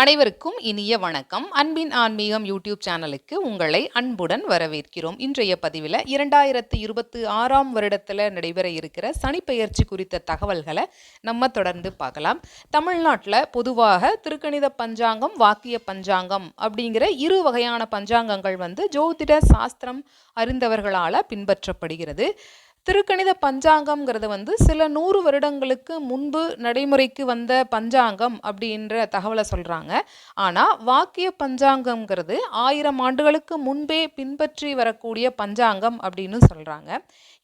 அனைவருக்கும் இனிய வணக்கம். அன்பின் ஆன்மீகம் யூடியூப் சேனலுக்கு உங்களை அன்புடன் வரவேற்கிறோம். இன்றைய பதிவில் இரண்டாயிரத்து இருபத்தி ஆறாம் வருடத்தில் நடைபெற இருக்கிற சனிப்பெயர்ச்சி குறித்த தகவல்களை நம்ம தொடர்ந்து பார்க்கலாம். தமிழ்நாட்டில் பொதுவாக திருக்கணித பஞ்சாங்கம் வாக்கிய பஞ்சாங்கம் அப்படிங்கிற இரு வகையான பஞ்சாங்கங்கள் வந்து ஜோதிட சாஸ்திரம் அறிந்தவர்களால் பின்பற்றப்படுகிறது. திருக்கணித பஞ்சாங்கம்ங்கிறது வந்து சில நூறு வருடங்களுக்கு முன்பு நடைமுறைக்கு வந்த பஞ்சாங்கம் அப்படின்ற தகவலை சொல்கிறாங்க ஆனால் வாக்கிய பஞ்சாங்கம்ங்கிறது ஆயிரம் ஆண்டுகளுக்கு முன்பே பின்பற்றி வரக்கூடிய பஞ்சாங்கம் அப்படின்னு சொல்கிறாங்க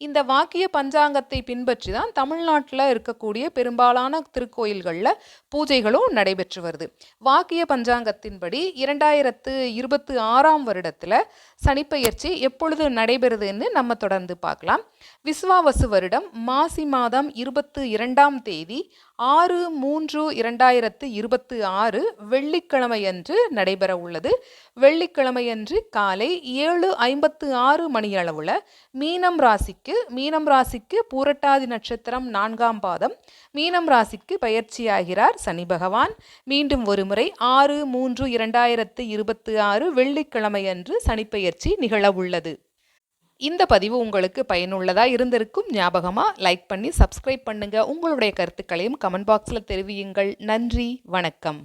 இந்த வாக்கிய பஞ்சாங்கத்தை பின்பற்றி தான் தமிழ்நாட்டில் இருக்கக்கூடிய பெரும்பாலான திருக்கோயில்களில் பூஜைகளும் நடைபெற்று வருது. வாக்கிய பஞ்சாங்கத்தின்படி இரண்டாயிரத்து இருபத்தி ஆறாம் வருடத்தில் சனிப்பெயர்ச்சி எப்பொழுது நடைபெறுதுன்னு நம்ம தொடர்ந்து பார்க்கலாம். விஸ்வாவசு வருடம் மாசி மாதம் இருபத்து இரண்டாம் தேதி ஆறு மூன்று இரண்டாயிரத்து இருபத்து ஆறு வெள்ளிக்கிழமையன்று நடைபெற உள்ளது. வெள்ளிக்கிழமையன்று காலை ஏழு ஐம்பத்து ஆறு மணியளவில் மீனம் ராசிக்கு மீனம் ராசிக்கு பூரட்டாதி நட்சத்திரம் நான்காம் பாதம். மீனம் ராசிக்கு பயிற்சியாகிறார் சனி பகவான். மீண்டும் ஒருமுறை ஆறு மூன்று இரண்டாயிரத்து இருபத்து ஆறு வெள்ளிக்கிழமையன்று சனிப்பெயர்ச்சி நிகழவுள்ளது இந்த பதிவு உங்களுக்கு பயனுள்ளதாக இருந்திருக்கும் ஞாபகமாக லைக் பண்ணி சப்ஸ்கிரைப் பண்ணுங்கள் உங்களுடைய கருத்துக்களையும் கமெண்ட் பாக்ஸில் தெரிவியுங்கள். நன்றி வணக்கம்.